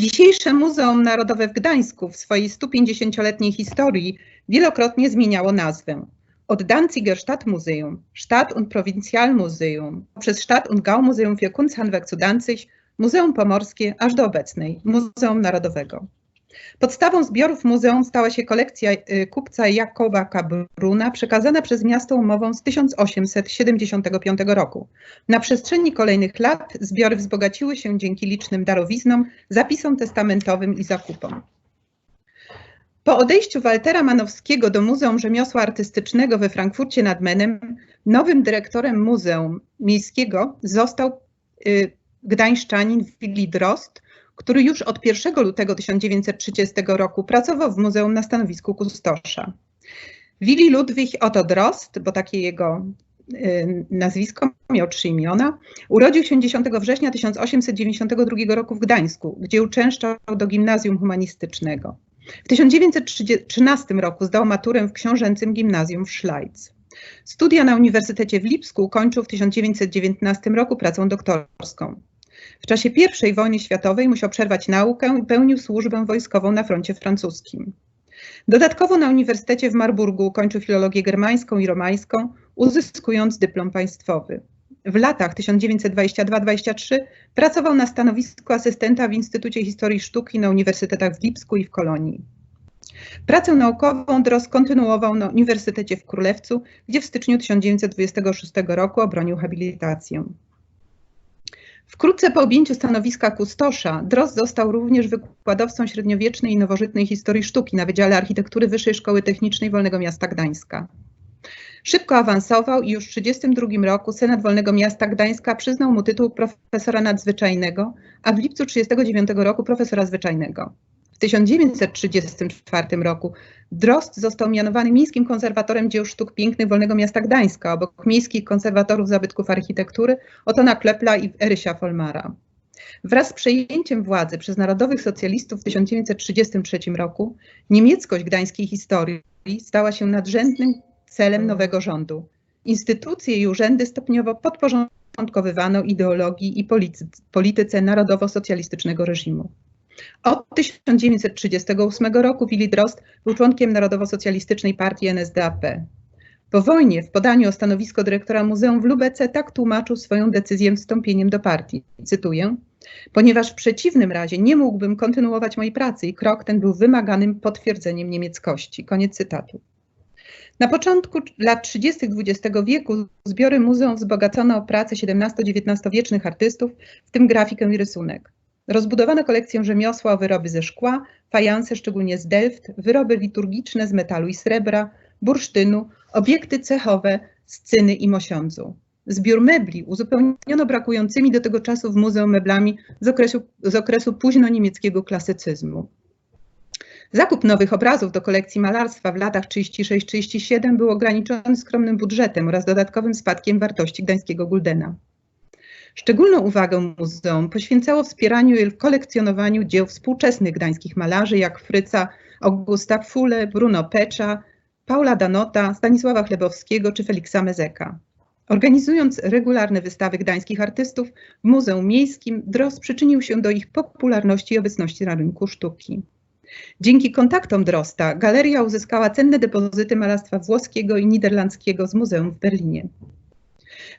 Dzisiejsze Muzeum Narodowe w Gdańsku w swojej 150-letniej historii wielokrotnie zmieniało nazwę. Od Danziger Stadtmuseum, Stadt- und Provinzialmuseum, przez Stadt- und Gaumuseum für Kunsthandwerk zu Danzig, Muzeum Pomorskie, aż do obecnej Muzeum Narodowego. Podstawą zbiorów muzeum stała się kolekcja y, kupca Jakoba Kabruna, przekazana przez miasto umową z 1875 roku. Na przestrzeni kolejnych lat zbiory wzbogaciły się dzięki licznym darowiznom, zapisom testamentowym i zakupom. Po odejściu Waltera Manowskiego do Muzeum Rzemiosła Artystycznego we Frankfurcie nad Menem, nowym dyrektorem Muzeum Miejskiego został y, gdańszczanin Willi Drost, który już od 1 lutego 1930 roku pracował w muzeum na stanowisku kustosza. Willi Ludwig Otto Drost, bo takie jego y, nazwisko, miał trzy imiona, urodził się 10 września 1892 roku w Gdańsku, gdzie uczęszczał do gimnazjum humanistycznego. W 1913 roku zdał maturę w książęcym gimnazjum w Szlajc. Studia na Uniwersytecie w Lipsku ukończył w 1919 roku pracą doktorską. W czasie I wojny światowej musiał przerwać naukę i pełnił służbę wojskową na froncie francuskim. Dodatkowo na Uniwersytecie w Marburgu ukończył filologię germańską i romańską, uzyskując dyplom państwowy. W latach 1922-23 pracował na stanowisku asystenta w Instytucie Historii Sztuki na uniwersytetach w Lipsku i w Kolonii. Pracę naukową Dros kontynuował na Uniwersytecie w Królewcu, gdzie w styczniu 1926 roku obronił habilitację. Wkrótce po objęciu stanowiska kustosza, Drost został również wykładowcą średniowiecznej i nowożytnej historii sztuki na Wydziale Architektury Wyższej Szkoły Technicznej Wolnego Miasta Gdańska. Szybko awansował i już w 1932 roku Senat Wolnego Miasta Gdańska przyznał mu tytuł profesora nadzwyczajnego, a w lipcu 1939 roku profesora zwyczajnego. 1934 roku Drost został mianowany miejskim konserwatorem dzieł sztuk pięknych Wolnego Miasta Gdańska obok miejskich konserwatorów zabytków architektury Otona Klepla i Erysia Folmara. Wraz z przejęciem władzy przez narodowych socjalistów w 1933 roku niemieckość gdańskiej historii stała się nadrzędnym celem nowego rządu. Instytucje i urzędy stopniowo podporządkowywano ideologii i polityce narodowo-socjalistycznego reżimu. Od 1938 roku Willy Drost był członkiem Narodowo-Socjalistycznej Partii NSDAP. Po wojnie w podaniu o stanowisko dyrektora muzeum w Lubece tak tłumaczył swoją decyzję wstąpieniem do partii. Cytuję: Ponieważ w przeciwnym razie nie mógłbym kontynuować mojej pracy i krok ten był wymaganym potwierdzeniem niemieckości. Koniec cytatu. Na początku lat 30. XX wieku zbiory muzeum wzbogacono o pracę XVII-XIX wiecznych artystów, w tym grafikę i rysunek. Rozbudowano kolekcję rzemiosła wyroby ze szkła, fajanse szczególnie z Delft, wyroby liturgiczne z metalu i srebra, bursztynu, obiekty cechowe z cyny i mosiądzu. Zbiór mebli uzupełniono brakującymi do tego czasu w muzeum meblami z okresu, z okresu późno-niemieckiego klasycyzmu. Zakup nowych obrazów do kolekcji malarstwa w latach 36-37 był ograniczony skromnym budżetem oraz dodatkowym spadkiem wartości gdańskiego guldena. Szczególną uwagę muzeum poświęcało wspieraniu i kolekcjonowaniu dzieł współczesnych gdańskich malarzy, jak Fryca, Augusta Fule, Bruno Pecza, Paula Danota, Stanisława Chlebowskiego czy Feliksa Mezeka. Organizując regularne wystawy gdańskich artystów w Muzeum Miejskim, Drost przyczynił się do ich popularności i obecności na rynku sztuki. Dzięki kontaktom Drosta galeria uzyskała cenne depozyty malarstwa włoskiego i niderlandzkiego z muzeum w Berlinie.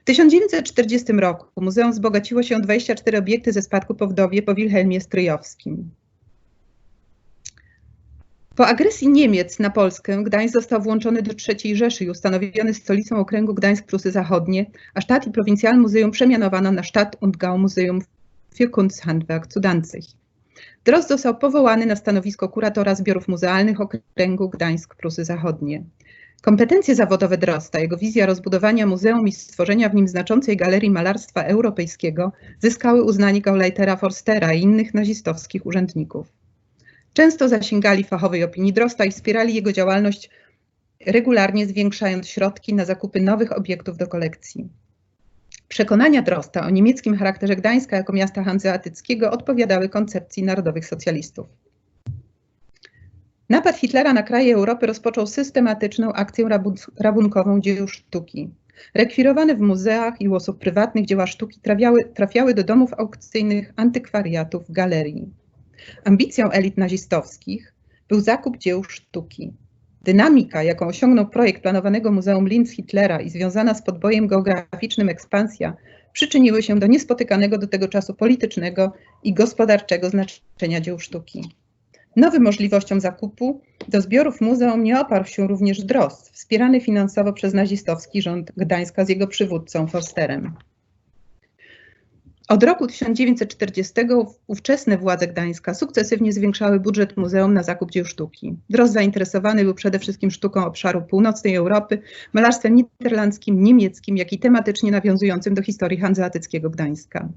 W 1940 roku muzeum wzbogaciło się o 24 obiekty ze spadku po wdowie po Wilhelmie Stryjowskim. Po agresji Niemiec na Polskę Gdańsk został włączony do III Rzeszy i ustanowiony stolicą okręgu Gdańsk-Prusy Zachodnie, a Stadt i Prowincjalmuseum przemianowano na Stadt- und Gaumuseum für Kunsthandwerk zu Danzig. Drost został powołany na stanowisko kuratora zbiorów muzealnych okręgu Gdańsk-Prusy Zachodnie. Kompetencje zawodowe Drosta, jego wizja rozbudowania muzeum i stworzenia w nim znaczącej galerii malarstwa europejskiego zyskały uznanie Gauleitera Forstera i innych nazistowskich urzędników. Często zasięgali fachowej opinii Drosta i wspierali jego działalność, regularnie zwiększając środki na zakupy nowych obiektów do kolekcji. Przekonania Drosta o niemieckim charakterze Gdańska jako miasta hanzeatyckiego odpowiadały koncepcji narodowych socjalistów. Napad Hitlera na kraje Europy rozpoczął systematyczną akcję rabunkową dzieł sztuki. Rekwirowane w muzeach i u osób prywatnych dzieła sztuki trafiały, trafiały do domów aukcyjnych, antykwariatów, galerii. Ambicją elit nazistowskich był zakup dzieł sztuki. Dynamika, jaką osiągnął projekt planowanego Muzeum Linz Hitlera i związana z podbojem geograficznym ekspansja, przyczyniły się do niespotykanego do tego czasu politycznego i gospodarczego znaczenia dzieł sztuki. Nowym możliwościom zakupu do zbiorów muzeum nie oparł się również Drozd, wspierany finansowo przez nazistowski rząd Gdańska z jego przywódcą Forsterem. Od roku 1940 ówczesne władze Gdańska sukcesywnie zwiększały budżet muzeum na zakup dzieł sztuki. Drozd zainteresowany był przede wszystkim sztuką obszaru północnej Europy, malarstwem niderlandzkim, niemieckim, jak i tematycznie nawiązującym do historii hanzeatyckiego Gdańska.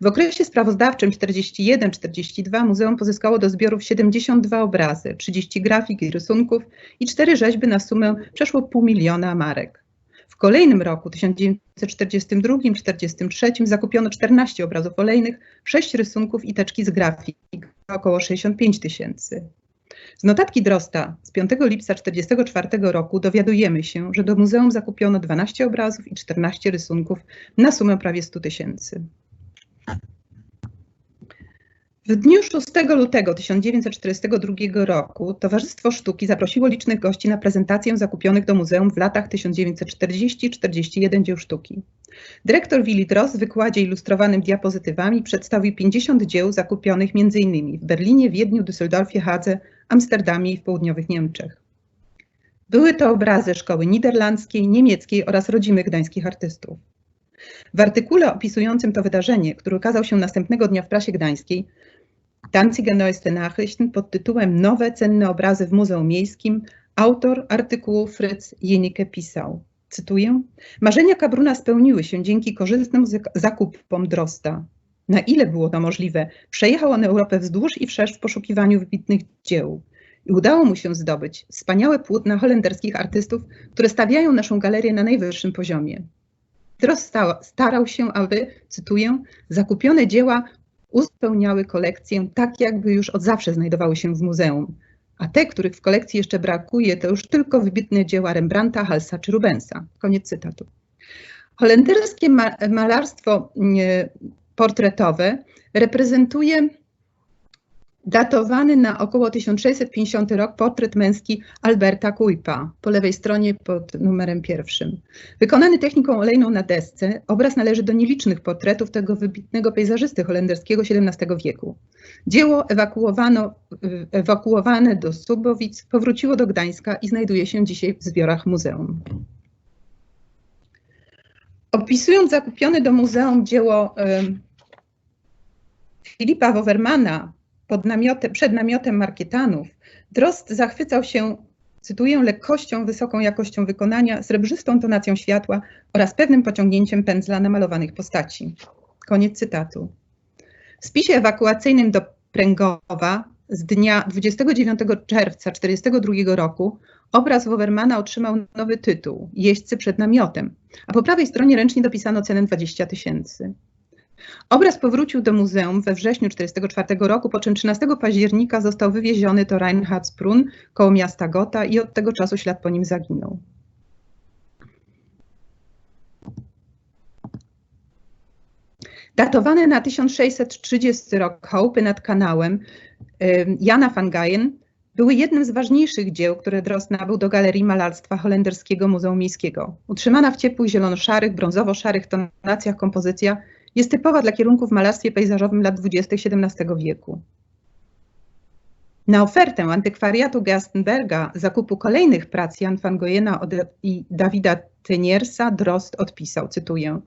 W okresie sprawozdawczym 41-42 muzeum pozyskało do zbiorów 72 obrazy, 30 grafik i rysunków i 4 rzeźby na sumę przeszło pół miliona marek. W kolejnym roku, 1942-43, zakupiono 14 obrazów olejnych, 6 rysunków i teczki z grafik, około 65 tysięcy. Z notatki Drosta z 5 lipca 1944 roku dowiadujemy się, że do muzeum zakupiono 12 obrazów i 14 rysunków na sumę prawie 100 tysięcy. W dniu 6 lutego 1942 roku Towarzystwo Sztuki zaprosiło licznych gości na prezentację zakupionych do muzeum w latach 1940-41 dzieł sztuki. Dyrektor Willy Dross w wykładzie ilustrowanym diapozytywami przedstawił 50 dzieł zakupionych m.in. w Berlinie, Wiedniu, Düsseldorfie, Hadze, Amsterdamie i w południowych Niemczech. Były to obrazy szkoły niderlandzkiej, niemieckiej oraz rodzimych gdańskich artystów. W artykule opisującym to wydarzenie, który ukazał się następnego dnia w prasie gdańskiej, Danziger Neueste Nachrichten pod tytułem Nowe cenne obrazy w Muzeum Miejskim, autor artykułu Fritz Jenicke pisał, cytuję, Marzenia Kabruna spełniły się dzięki korzystnym zakupom Drosta. Na ile było to możliwe, przejechał on Europę wzdłuż i wszerz w poszukiwaniu wybitnych dzieł. I udało mu się zdobyć wspaniałe płótna holenderskich artystów, które stawiają naszą galerię na najwyższym poziomie. Drost starał się, aby, cytuję, zakupione dzieła uzupełniały kolekcję tak, jakby już od zawsze znajdowały się w muzeum. A te, których w kolekcji jeszcze brakuje, to już tylko wybitne dzieła Rembrandta, Halsa czy Rubensa. Koniec cytatu. Holenderskie malarstwo portretowe reprezentuje datowany na około 1650 rok portret męski Alberta Kujpa, po lewej stronie pod numerem pierwszym. Wykonany techniką olejną na desce, obraz należy do nielicznych portretów tego wybitnego pejzażysty holenderskiego XVII wieku. Dzieło ewakuowano, ewakuowane do Subowic powróciło do Gdańska i znajduje się dzisiaj w zbiorach muzeum. Opisując zakupione do muzeum dzieło Filipa Wowermana, pod namiotem, przed namiotem markietanów, Drost zachwycał się, cytuję, lekkością, wysoką jakością wykonania, srebrzystą tonacją światła oraz pewnym pociągnięciem pędzla namalowanych postaci. Koniec cytatu. W spisie ewakuacyjnym do Pręgowa z dnia 29 czerwca 1942 roku obraz Wowermana otrzymał nowy tytuł Jeźdźcy przed namiotem, a po prawej stronie ręcznie dopisano cenę 20 tysięcy. Obraz powrócił do muzeum we wrześniu 1944 roku, po czym 13 października został wywieziony do Reinhardsbrunn koło miasta Gotha i od tego czasu ślad po nim zaginął. Datowane na 1630 rok chałupy nad kanałem Jana van Geyen były jednym z ważniejszych dzieł, które Drost nabył do Galerii Malarstwa Holenderskiego Muzeum Miejskiego. Utrzymana w ciepłych zielono-szarych, brązowo-szarych tonacjach kompozycja jest typowa dla kierunków w malarstwie pejzażowym lat 20. XVII wieku. Na ofertę antykwariatu Gerstenberga zakupu kolejnych prac Jan van Goyena i Dawida Teniersa Drost odpisał, cytuję,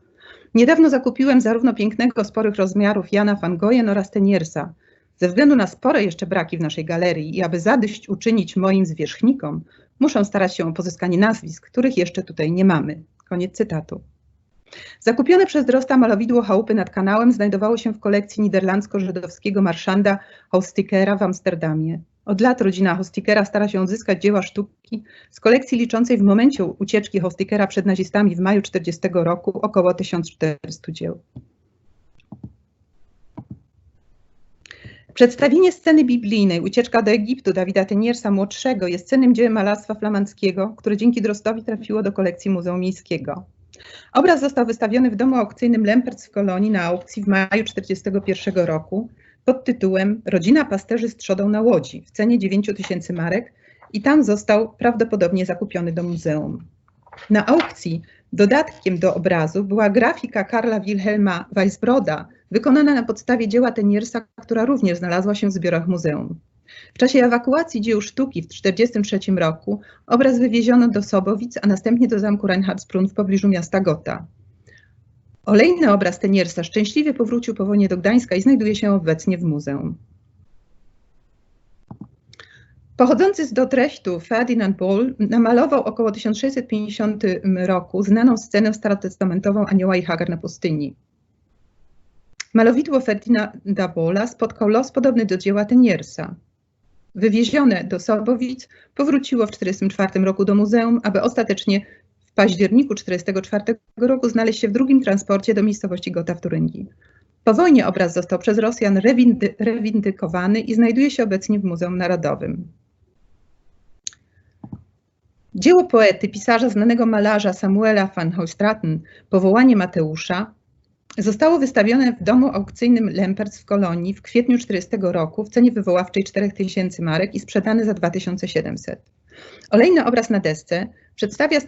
Niedawno zakupiłem zarówno pięknego, sporych rozmiarów Jana van Goyen oraz Teniersa. Ze względu na spore jeszcze braki w naszej galerii i aby zadość uczynić moim zwierzchnikom, muszę starać się o pozyskanie nazwisk, których jeszcze tutaj nie mamy. Koniec cytatu. Zakupione przez Drosta malowidło chałupy nad kanałem znajdowało się w kolekcji niderlandzko-żydowskiego marszanda Hostikera w Amsterdamie. Od lat rodzina Hostikera stara się odzyskać dzieła sztuki z kolekcji liczącej w momencie ucieczki Hostikera przed nazistami w maju 1940 roku około 1400 dzieł. Przedstawienie sceny biblijnej Ucieczka do Egiptu Dawida Teniersa młodszego jest cennym dziełem malarstwa flamandzkiego, które dzięki Drostowi trafiło do kolekcji Muzeum Miejskiego. Obraz został wystawiony w domu aukcyjnym Lempertz w Kolonii na aukcji w maju 1941 roku. pod tytułem Rodzina pasterzy z trzodą na łodzi w cenie 9 tysięcy marek i tam został prawdopodobnie zakupiony do muzeum. Na aukcji dodatkiem do obrazu była grafika Karla Wilhelma Weisbroda, wykonana na podstawie dzieła Teniersa, która również znalazła się w zbiorach muzeum. W czasie ewakuacji dzieł sztuki w 1943 roku obraz wywieziono do Sobowic, a następnie do zamku Reinhardsbrunn w pobliżu miasta Gotha. Olejny obraz Teniersa szczęśliwie powrócił po wojnie do Gdańska i znajduje się obecnie w muzeum. Pochodzący z Dotrechtu Ferdinand Bull namalował około 1650 roku znaną scenę starotestamentową Anioła i Hagar na pustyni. Malowidło Ferdinanda Bola spotkał los podobny do dzieła Teniersa. Wywiezione do Sobowic, powróciło w 1944 roku do muzeum, aby ostatecznie w październiku 1944 roku znaleźć się w drugim transporcie do miejscowości Gotha w Turyngii. Po wojnie obraz został przez Rosjan rewindy, rewindykowany i znajduje się obecnie w Muzeum Narodowym. Dzieło poety, pisarza, znanego malarza Samuela van Hoystraten, Powołanie Mateusza, zostało wystawione w domu aukcyjnym Lempertz w Kolonii w kwietniu 40 roku w cenie wywoławczej 4000 marek i sprzedany za 2700. Olejny obraz na desce przedstawia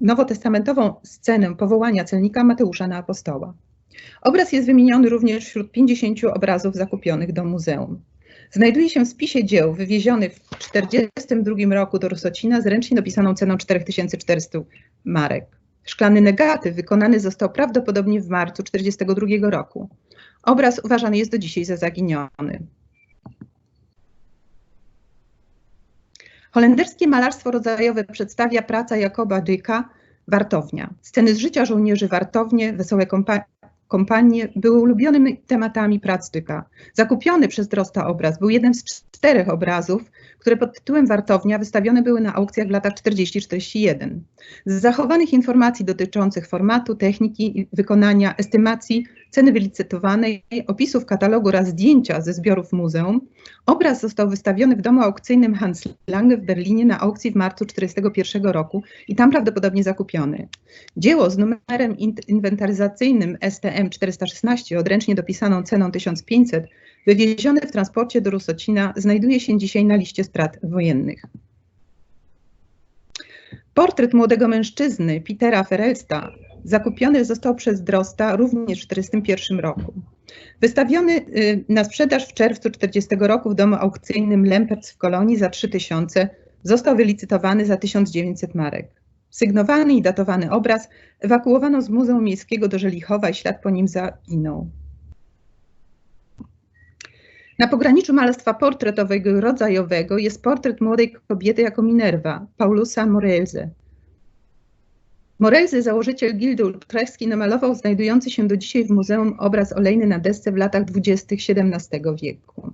nowotestamentową scenę powołania celnika Mateusza na apostoła. Obraz jest wymieniony również wśród 50 obrazów zakupionych do muzeum. Znajduje się w spisie dzieł wywiezionych w 1942 roku do Rosocina z ręcznie dopisaną ceną 4400 marek. Szklany negatyw wykonany został prawdopodobnie w marcu 1942 roku. Obraz uważany jest do dzisiaj za zaginiony. Holenderskie malarstwo rodzajowe przedstawia praca Jakoba Dyka Wartownia. Sceny z życia żołnierzy Wartownie, wesołe kompanie były ulubionymi tematami prac. Zakupiony przez Drosta obraz był jednym z czterech obrazów, które pod tytułem Wartownia wystawione były na aukcjach w latach 40-41. Z zachowanych informacji dotyczących formatu, techniki wykonania, estymacji, ceny wylicytowanej, opisów katalogu oraz zdjęcia ze zbiorów muzeum, obraz został wystawiony w domu aukcyjnym Hans Lange w Berlinie na aukcji w marcu 1941 roku i tam prawdopodobnie zakupiony. Dzieło z numerem inwentaryzacyjnym STM 416 odręcznie dopisaną ceną 1500 wywieziony w transporcie do Rusocina, znajduje się dzisiaj na liście strat wojennych. Portret młodego mężczyzny Petera Ferelsta zakupiony został przez Drosta również w 1941 roku. Wystawiony y, na sprzedaż w czerwcu 1940 roku w domu aukcyjnym Lempertz w Kolonii za 3000 został wylicytowany za 1900 marek. Sygnowany i datowany obraz ewakuowano z Muzeum Miejskiego do Żelichowa i ślad po nim zaginął. Na pograniczu malarstwa portretowego i rodzajowego jest portret młodej kobiety jako Minerva, Paulusa Morelse. Morelse, założyciel gildy ultrewskiej, namalował znajdujący się do dzisiaj w muzeum obraz olejny na desce w latach 20. XVII wieku.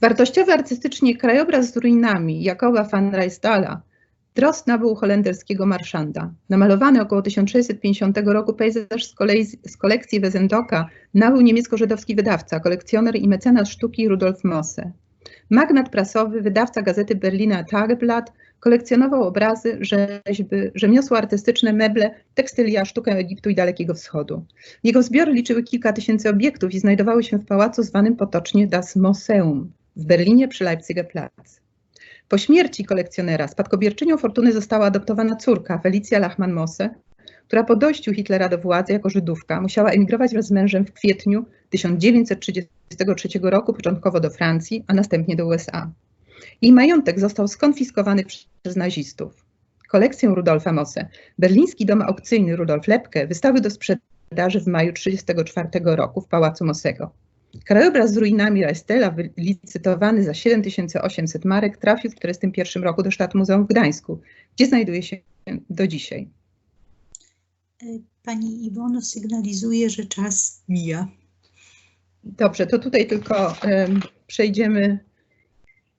Wartościowy artystycznie krajobraz z ruinami Jakoba van Rijsdala Drost nabył holenderskiego marszanda. Namalowany około 1650 roku pejzaż z, kolei, z kolekcji Wezendoka nabył niemiecko-żydowski wydawca, kolekcjoner i mecenas sztuki Rudolf Mosse. Magnat prasowy, wydawca gazety Berlina Tageblatt, kolekcjonował obrazy, rzeźby, rzemiosła artystyczne, meble, tekstylia, sztukę Egiptu i Dalekiego Wschodu. Jego zbiory liczyły kilka tysięcy obiektów i znajdowały się w pałacu zwanym potocznie Das Museum w Berlinie przy Leipziger Platz. Po śmierci kolekcjonera spadkobierczynią fortuny została adoptowana córka Felicja Lachman-Mosse, która po dojściu Hitlera do władzy jako Żydówka musiała emigrować wraz z mężem w kwietniu 1933 roku początkowo do Francji, a następnie do USA. Jej majątek został skonfiskowany przez nazistów. Kolekcję Rudolfa Mosse, berliński dom aukcyjny Rudolf Lepke wystawił do sprzedaży w maju 1934 roku w Pałacu Mossego. Krajobraz z ruinami Rajstela, wylicytowany za 7800 marek, trafił w 1941 roku do Stadtmuzeum w Gdańsku, gdzie znajduje się do dzisiaj. Pani Iwono sygnalizuje, że czas mija. Dobrze, to tutaj tylko um, przejdziemy,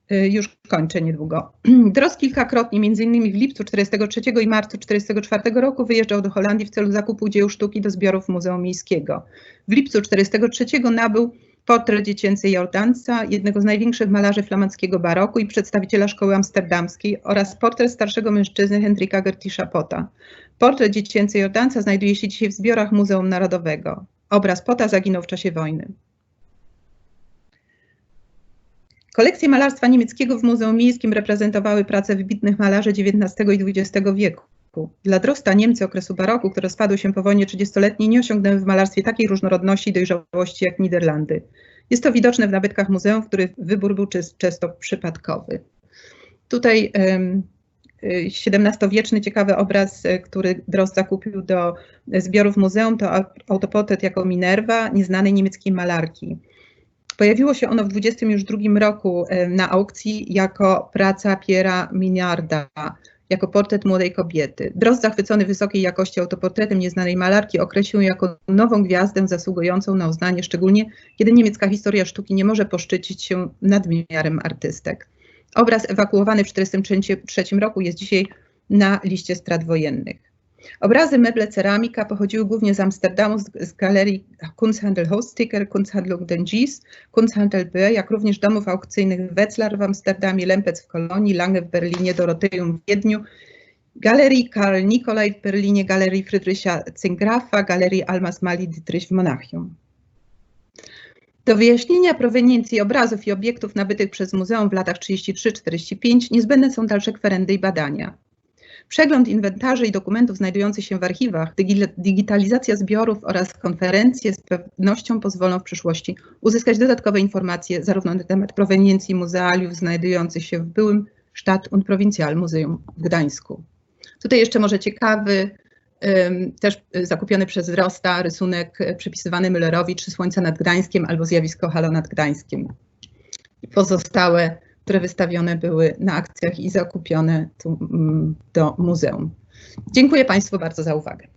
już kończę niedługo. Dros kilkakrotnie, innymi w lipcu 1943 i marcu 1944 roku wyjeżdżał do Holandii w celu zakupu dzieł sztuki do zbiorów Muzeum Miejskiego. W lipcu 1943 nabył portret dziecięcy Jordansa, jednego z największych malarzy flamandzkiego baroku i przedstawiciela szkoły amsterdamskiej oraz portret starszego mężczyzny Hendrika Gertisza Pota. Portret dziecięcy Jordansa znajduje się dzisiaj w zbiorach Muzeum Narodowego. Obraz Pota zaginął w czasie wojny. Kolekcje malarstwa niemieckiego w Muzeum Miejskim reprezentowały prace wybitnych malarzy XIX i XX wieku. Dla Drosta Niemcy okresu baroku, które spadły się po wojnie 30-letniej, nie osiągnęły w malarstwie takiej różnorodności i dojrzałości jak Niderlandy. Jest to widoczne w nabytkach muzeum, w których wybór był często przypadkowy. Tutaj XVII-wieczny ciekawy obraz, e, który Drost zakupił do zbiorów muzeum, to autoportret jako Minerva, nieznanej niemieckiej malarki. Pojawiło się ono w 22 roku na aukcji jako praca Piera Miniarda, jako portret młodej kobiety. Drost zachwycony wysokiej jakości autoportretem nieznanej malarki określił ją jako nową gwiazdę zasługującą na uznanie, szczególnie kiedy niemiecka historia sztuki nie może poszczycić się nadmiarem artystek. Obraz ewakuowany w 1943 roku jest dzisiaj na liście strat wojennych. Obrazy, meble, ceramika pochodziły głównie z Amsterdamu, z, galerii Kunsthandel Hosticker, Kunsthandlung den Gies, Kunsthandel B, jak również domów aukcyjnych Wetzlar w Amsterdamie, Lempec w Kolonii, Lange w Berlinie, Doroteum w Wiedniu, Galerii Karl Nikolaj w Berlinie, Galerii Friedricha Zingrafa, Galerii Almas Mali Dietrich w Monachium. Do wyjaśnienia proweniencji obrazów i obiektów nabytych przez muzeum w latach 33-45 niezbędne są dalsze kwerendy i badania. Przegląd inwentarzy i dokumentów znajdujących się w archiwach, digitalizacja zbiorów oraz konferencje z pewnością pozwolą w przyszłości uzyskać dodatkowe informacje zarówno na temat proweniencji muzealiów znajdujących się w byłym Stadt- und Provincial Muzeum w Gdańsku. Tutaj jeszcze może ciekawy, też zakupiony przez Wrosta rysunek przypisywany Müllerowi Trzy Słońca nad Gdańskiem albo Zjawisko Halo nad Gdańskiem. Pozostałe które wystawione były na akcjach i zakupione mm, do muzeum. Dziękuję Państwu bardzo za uwagę.